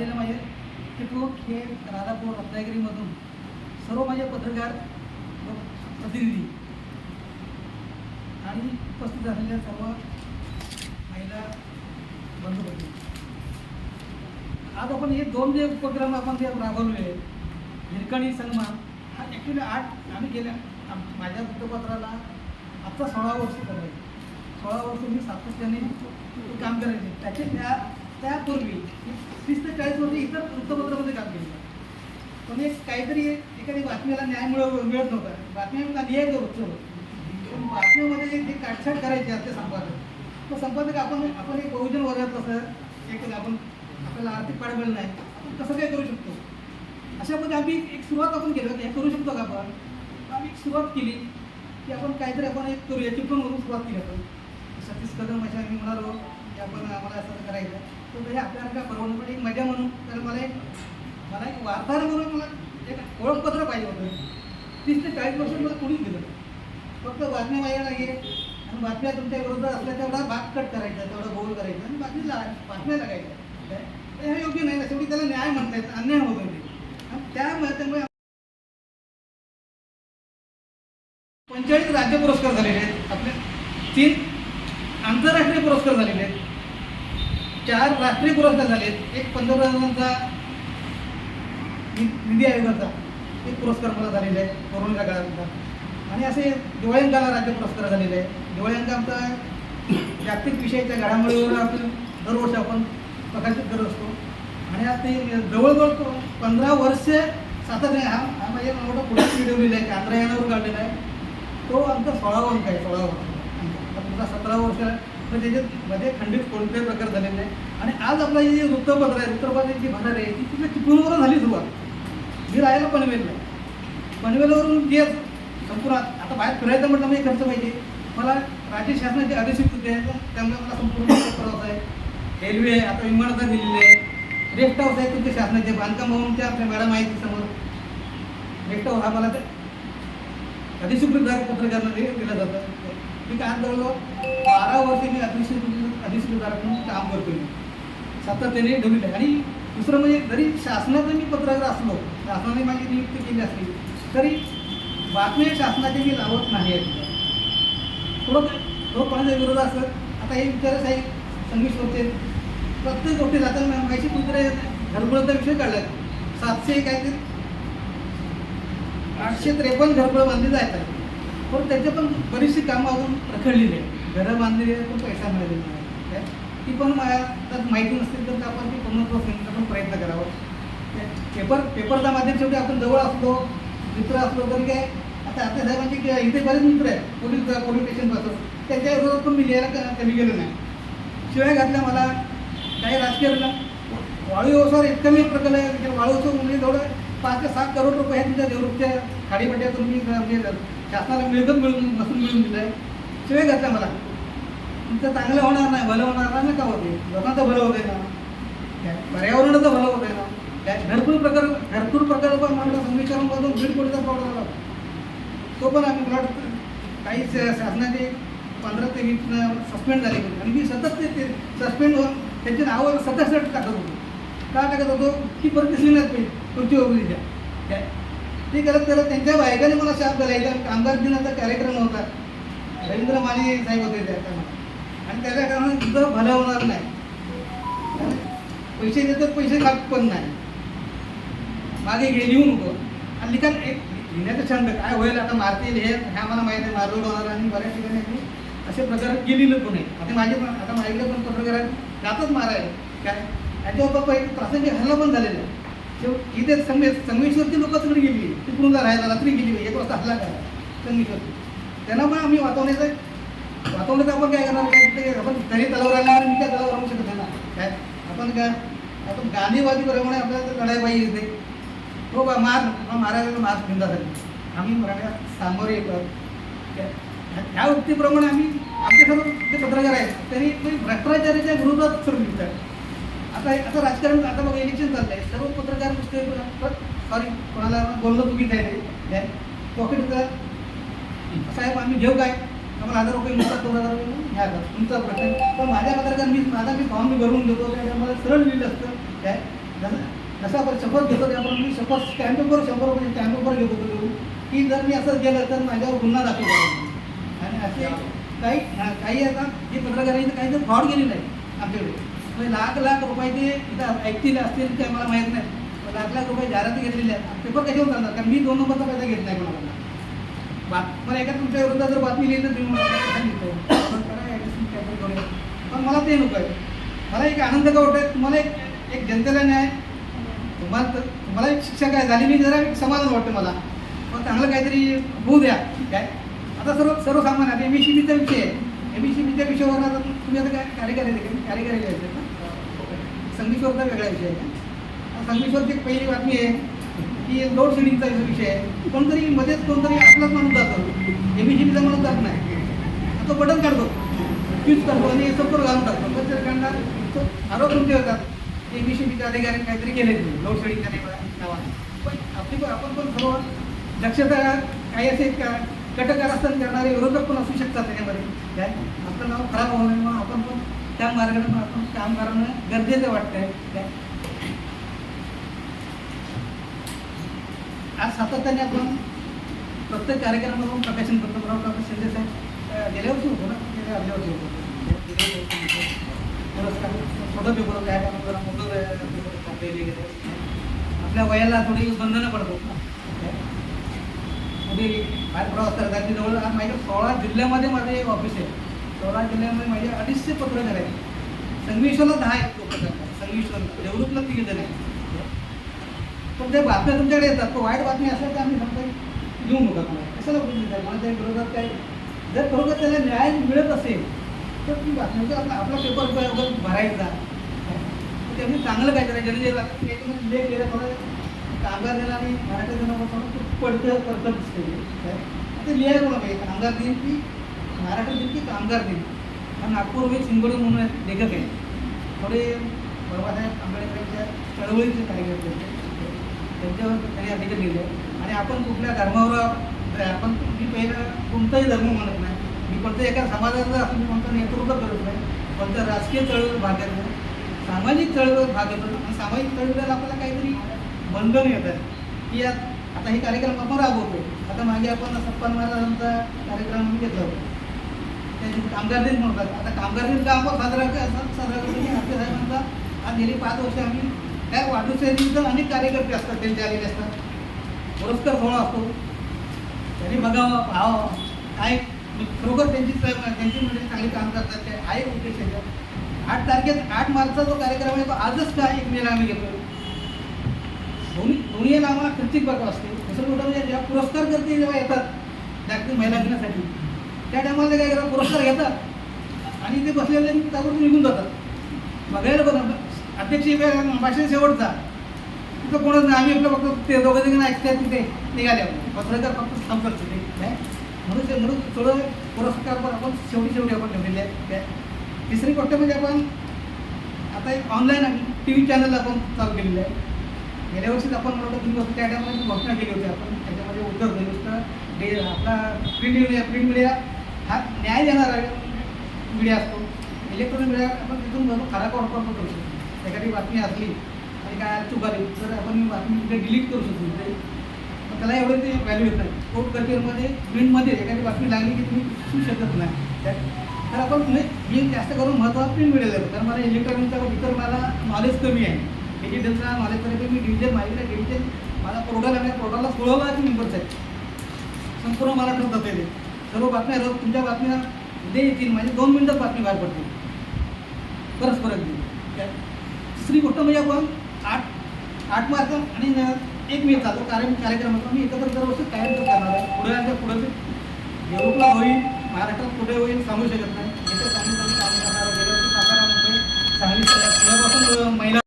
आलेलं माझे चिपळूण हे राधापूर रत्नागिरीमधून सर्व माझे पत्रकार व प्रतिनिधी आणि उपस्थित झालेल्या सर्व महिला बंधू आज आपण हे दोन जे उपक्रम आपण जे राबवले आहेत हिरकणी सन्मान हा ॲक्च्युली आठ आम्ही गेल्या माझ्या वृत्तपत्राला आत्ता सोळा वर्ष करायचे सोळा वर्ष मी सातत्याने काम करायचे. त्याचे त्या त्यापूर्वी तीस ते चाळीस वर्ष इतर वृत्तपत्रामध्ये काम केलं. पण एक काहीतरी एखादी बातमीला न्याय मिळव मिळत नव्हता. बातम्या लिहायचं होतं पण बातम्यामध्ये जे काटछाट करायची असते संपादक तो संपादक आपण आपण एक बहुजन वर्गात कसं एक आपण आपल्याला आर्थिक पाठबळ नाही आपण कसं काय करू शकतो. अशामध्ये आम्ही एक सुरुवात आपण केली होती हे करू शकतो का आपण? आम्ही एक सुरुवात केली की आपण काहीतरी आपण एक तोरी याची पण म्हणून सुरुवात केली आपण. सतीश कदम अशा म्हणालो की आपण आम्हाला असं करायचं. तर म्हणजे आपल्याला काय परवडणं पण एक मजा म्हणून. तर मला एक मला एक वार्ताहर म्हणून मला एक ओळखपत्र पाहिजे होतं. तीस ते चाळीस वर्ष मला कोणीच दिलं फक्त बातम्या व्हायला लागेल. आणि बातम्या तुमच्या विरोधात असल्या तेवढा भाग कट करायचा तेवढा गोल करायचा. आणि बातमी बातम्या लागायच्या. हे योग्य नाही. ना शेवटी त्याला न्याय म्हणता येत अन्याय होतो आणि त्यामुळे त्यामुळे पंचेचाळीस राज्य पुरस्कार झालेले आहेत. आपले तीन आंतरराष्ट्रीय पुरस्कार झालेले आहेत. चार राष्ट्रीय पुरस्कार झाले आहेत एक पंतप्रधानांचा निधी आयोगाचा एक पुरस्कार मला झालेला आहे कोरोनाच्या काळात आणि असे दिवाळ्यांकाला राज्य पुरस्कार झालेले आहे दिवाळ्यांका आमचा जागतिक विषयाच्या घडामोडीवर आपण दरवर्षी आपण प्रकाशित करत असतो. आणि आज ते जवळजवळ पंधरा वर्ष सातत्याने हा हा माझ्या मोठा पुढे व्हिडिओ लिहिला आहे चांद्रयानावर काढलेला आहे. तो आमचा सोळावा अंक आहे सोळावा अंक. आता पुढचा सतरा वर्ष म्हणजे तर त्याच्यामध्ये खंडित कोणत्याही प्रकार झालेले नाही. आणि आज आपला जे वृत्तपत्र आहे वृत्तपत्राची भरार आहे ती तिथे चिपळूणवरून झाली सुरुवात. मी राहायला पनवेलला. पनवेलवरून जे संपूर्ण आता बाहेर फिरायचं म्हटलं म्हणजे खर्च पाहिजे मला राज्य शासनाचे अधिस्वीकृती आहे त्यामुळे मला संपूर्ण प्रवास आहे रेल्वे आहे आता विमानतळ दिलेली आहे. रेस्ट हाऊस आहे तुमच्या शासनाचे बांधकाम भवनच्या आपल्या मॅडम आहेत समोर. रेस्ट हाऊस हा मला ते अधिस्वीकृतदार पत्रकारांना दिलं जातं. मी काय जवळजवळ बारा वर्ष मी अधिस्वीकृत अधिस्वीकृतदार म्हणून काम करतो मी. सातत्याने ठेवलेलं आहे आणि दुसरं म्हणजे जरी शासनाचं मी पत्रकार असलो शासनाने माझी नियुक्ती केली असली तरी बातम्या शासनाचे मी लावत नाही आहे. थोडं थोडं कोणाच्या विरोध असं आता हे विचारच आहे संगीश्वरचे प्रत्येक गोष्टी जाताना माहिती कुत्रे घरकुळाचा विषय काढला सातशे काय ते आठशे त्रेपन्न घरकुळं बांधले जायचं. पण त्याचे पण बरीचशी कामं अजून रखडलेली आहे घरं बांधलेली आहे पण पैसा मिळालेला नाही. काय? ती पण मला तर माहिती नसतील तर आपण ती पूर्णत्व सांगण्याचा पण प्रयत्न करावा. पेपर पेपरचा माध्यम शेवटी आपण जवळ असलो मित्र असलो तरी काय? आता आता साहेबांचे इथे बरेच मित्र आहेत पोलीस पोलीस स्टेशनपासून त्यांच्या विरोधात पण मी लिहायला कमी गेलो नाही. शिवाय घातल्या मला काही राजकीय वाळू व्यवसाय इतकं मी प्रकल्प आहे वाळूचं म्हणजे जवळ पाच ते सात करोड रुपये हे तुमच्या देवरूपच्या खाडीपट्ट्यातून मी म्हणजे शासनाला मिळकत मिळून नसून मिळून दिलं आहे शिवाय घातल्या मला. तुमचं चांगलं होणार नाही भलं होणार नाही का होते लोकांचं भलं होते ना. पर्यावरणाचं भलं होते ना. काय घरकुल प्रकार घरकुल प्रकल्प म्हणलं करून दीड कोटीचा प्रॉब्लेम आला. तो पण आम्ही मला काही शासनाचे पंधरा ते वीस सस्पेंड झाले. आणि मी सतत ते- ते सस्पेंड होऊन त्यांची नावावर सतत टाकत होतो. का टाकत होतो? की परत दिसली तुमची वगैरे खुर्चीवर तिच्या ते करत करत त्यांच्या बायकाने मला शाप दिला एकदा कामगार दिनाचा कार्यक्रम होता. रवींद्र माने साहेब होते त्या आणि त्याच्या कारणाने तुझं भलं होणार नाही. पैसे देतात पैसे खात पण नाही. मागे घे लिहू नको. आणि लिखाण एक लिहिण्याचं छंद काय होईल आता मारतील हे ह्या मला माहिती आहे मारलोड होणार आणि बऱ्याच ठिकाणी असे प्रकार केलेलं पण आहे. आता माझे पण आता माझ्याकडे पण पत्रकार जातच मारायला. काय? त्याच्या बाबा एक प्रासंगिक हल्ला पण झालेला आहे. शेवट इथे संगमेश संगमेश्वरची लोक सगळी गेली. तिकडून राहायला रात्री गेली. एक वाजता हल्ला काय संगमेश्वरची त्यांना पण आम्ही वाचवण्याचं वाचवण्याचं आपण काय करणार? काय आपण तरी तलावर आला मी काय तलावर राहू शकत ना. काय? आपण काय आपण गांधीवादी प्रमाणे आपल्याला लढाई पाहिजे इथे. हो बा मार. हा मारायला मार बिंदासाठी आम्ही मराठा सामोरे येतो. ह्या वृत्तीप्रमाणे आम्ही आमचे सर्व जे पत्रकार आहेत त्यांनी ते भ्रष्टाचाराच्या विरोधात सर्व लिहितात आता आता राजकारण आता बघा इलेक्शन चाललं आहे सर्व पत्रकार नुसते सॉरी कोणाला बोलणं चुकीचं आहे पॉकेट साहेब आम्ही घेऊ काय? आम्हाला हजार रुपये मिळतात दोन हजार रुपये. तुमचा प्रश्न पण माझ्या पत्रकार मी माझा मी फॉर्म मी भरून देतो. मला सरळ लिहिलं असतं. काय जसं आपण शपथ घेतो त्याप्रमाणे मी शपथ स्टॅम्प पेपर शंभर रुपये स्टॅम्प पेपर घेत होतो की जर मी असं गेलं तर माझ्यावर गुन्हा दाखल करा. आणि असे काही काही आता जे पत्रकारांनी काही तर फ्रॉड केलेलं आहे आमच्याकडे. म्हणजे लाख लाख रुपयाचे इथं ऐकतील असतील ते मला माहीत नाही. लाख लाख रुपये जाहिराती घेतलेले आहेत पेपर कशावर चालणार कारण मी दोन नंबरचा पैसा घेत नाही कोणाला. बा मला एका तुमच्या विरोधात जर बातमी लिहिली तर तुम्ही मला पण मला ते नको आहे. मला एक आनंद का वाटत तुम्हाला एक एक जनतेला न्याय. तुम्हाला तर- तुम्हाला एक शिक्षा काय झाली मी जरा एक समाधान वाटतं मला. पण चांगलं काहीतरी होऊ द्या. काय? आता सर्व सर्वसामान्य आता एम एस सी बीचा विषय आहे. एम एस सी बीच्या विषयावर आता तुम्ही आता काय कार्यकारी कार्यकारी घ्यायचं का संगमेश्वरचा वेगळा विषय आहे. संगमेश्वरची एक पहिली बातमी आहे की लोड शेडिंगचा विषय आहे कोणतरी मध्येच कोणतरी आपलाच माणूस जातो. एम बीचा माणूस जात नाही. तो बटन काढतो. फ्यूज करतो आणि संपर्क घालून टाकतो. तर काढणार आरोप तुमचे होतात. एम अधिकाऱ्यांनी काहीतरी केले लोड शेडिंगच्या नावाने. पण आपली पण आपण पण सर्व दक्षता काही असेल का कटकारस्थान करणारे विरोधक पण असू शकतात त्याच्यामध्ये. काय आपलं नाव खराब होऊ नये म्हणून आपण पण त्या मार्गाने पण आपण काम करणं गरजेचं वाटतंय. आज सातत्याने आपण प्रत्येक कार्यक्रमातून प्रकाशन करतो. बरोबर डॉक्टर शिंदे साहेब गेल्या वर्षी होतो ना? गेल्या अर्ध्या वर्षी होतो. पुरस्कार छोटं पेपर काय मोठं पेपर आपल्या वयाला थोडी बंधनं पडतात ना. पुढे बाहेर प्रवास करतात जवळ. आज माझ्या सोळा जिल्ह्यामध्ये माझं एक ऑफिस आहे. सोळा जिल्ह्यामध्ये माझे अडीचशे पत्रकार आहेत संगमेश्वरला दहा आहेत पत्रकार संगमेश्वरला देवरूपला तिघे जण आहेत. पण त्या बातम्या तुमच्याकडे येतात. तो वाईट बातमी असल्या तर आम्ही सांगतो देऊ नका तुम्हाला. कशाला बोलून देतात मला त्या विरोधात काय? जर खरोखर त्याला न्याय मिळत असेल तर ती बातमी म्हणजे आपला आपला पेपर वगैरे भरायचा. त्यांनी चांगलं काय करायचं? जे याच्यामध्ये लेख लिहिला थोडं. कामगार दिला आणि मराठी दिनावर पडतं पडतं दिसते ते लिहायला कोणा पाहिजे कामगार दिन की मराठी देखील कामगार दिन हा नागपूर विथ सिंगोडी म्हणून लेखक आहे. थोडे बाबासाहेब आंबेडकरांच्या चळवळीचे कार्यकर्ते होते. त्यांच्यावर त्यांनी अधिक लिहिलं. आणि आपण कुठल्या धर्मावर आपण मी पहिला कोणताही धर्म म्हणत नाही. मी कोणत्या एका समाजाचं असं मी कोणतं नेतृत्व करत नाही. कोणत्या राजकीय चळवळीत भाग घेतो नाही. सामाजिक चळवळीत भाग घेतो. आणि सामाजिक चळवळीला आपल्याला काहीतरी बंधन येतात की यात आता हे कार्यक्रम आपण राबवतो आता मागे आपण सप्पन महाराजांचा कार्यक्रम घेतला होता. त्याची कामगार दिन म्हणतात. आता कामगार दिन का आपण साजरा क- साजरा करतो की आपल्या साहेबांचा आज गेली पाच वर्ष आम्ही त्या वाढदिवसानिमित्त अनेक कार्यकर्ते असतात त्यांचे आलेले असतात. पुरस्कार सोहळा असतो. त्यांनी बघावं पाहावं. काय खरोखर त्यांची त्यांची म्हणजे चांगली काम करतात ते आहे उद्देश त्याचा. आठ तारखेत आठ मार्चचा जो कार्यक्रम आहे तो आजच काय एक मेला आम्ही घेतो दोन्ही दोन्ही याला आम्हाला खर्चिक बघावं असते. दुसरं कुठं म्हणजे जेव्हा पुरस्कार करते जेव्हा येतात. जागतिक महिला घेण्यासाठी. त्या टायमाला काय करतात पुरस्कार घेतात. आणि ते बसलेले त्यावरून निघून जातात. बघायला बघा अध्यक्ष भाषण शेवटचा. तिथं कोणच नाही. आम्ही आपलं फक्त ते दोघं जण ऐकतात तिथे निघाले पत्रकार फक्त थांबतात तिथे काय? म्हणून ते म्हणून थोडं पुरस्कार पण आपण शेवटी शेवटी आपण ठेवलेले आहेत. काय? तिसरी गोष्ट म्हणजे आपण आता एक ऑनलाईन टी व्ही चॅनल आपण चालू केलेलं आहे. गेल्या वर्षीच आपण म्हणतो तुम्ही त्या टायमाला घोषणा केली होती आपण. त्याच्यामध्ये उत्तर नुसतं डे आपला प्रिंट मीडिया प्रिंट मीडिया हा न्याय देणारा मीडिया असतो इलेक्ट्रॉनिक मीडिया आपण तिथून खरा वापर पण करू शकतो. एखादी बातमी असली आणि काय चूक आली तर आपण बातमी तिथे डिलीट करू शकतो. म्हणजे तिथे पण त्याला एवढं ते व्हॅल्यू येत नाही. कोर्ट कल्चरमध्ये प्रिंटमध्ये एखादी बातमी लागली की तुम्ही शिकू शकत नाही. त्या- तर आपण म्हणजे मी जास्त करून महत्त्वाचं प्रिंट मिळेल कारण मला इलेक्ट्रॉनिकचा इतर मला नॉलेज कमी आहे. डिजिटलचा नॉलेज कमी मी डिजिटल माहिती डिजिटल माझा पोर्टल आहे पोर्टलला सोळा लाख मेंबर्स आहेत संपूर्ण मला ठेवतात ते. सर्व बातम्या रोज तुमच्या बातम्या उद्या येतील म्हणजे दोन मिनिटात बातमी बाहेर पडतील. परत परत काय? तिसरी गोष्ट म्हणजे आपण आठ आठ मार्च आणि एक मे चालू कार्य कार्यक्रमाचा मी एकत्र दरवर्षी कायम करणार आहे. पुढे यांच्या पुढे देवरूपला होईल महाराष्ट्रात पुढे होईल सांगू शकत नाही. इथे चांगली चांगली कामं करणार सातारा मुंबई सांगली पुण्यापासून महिला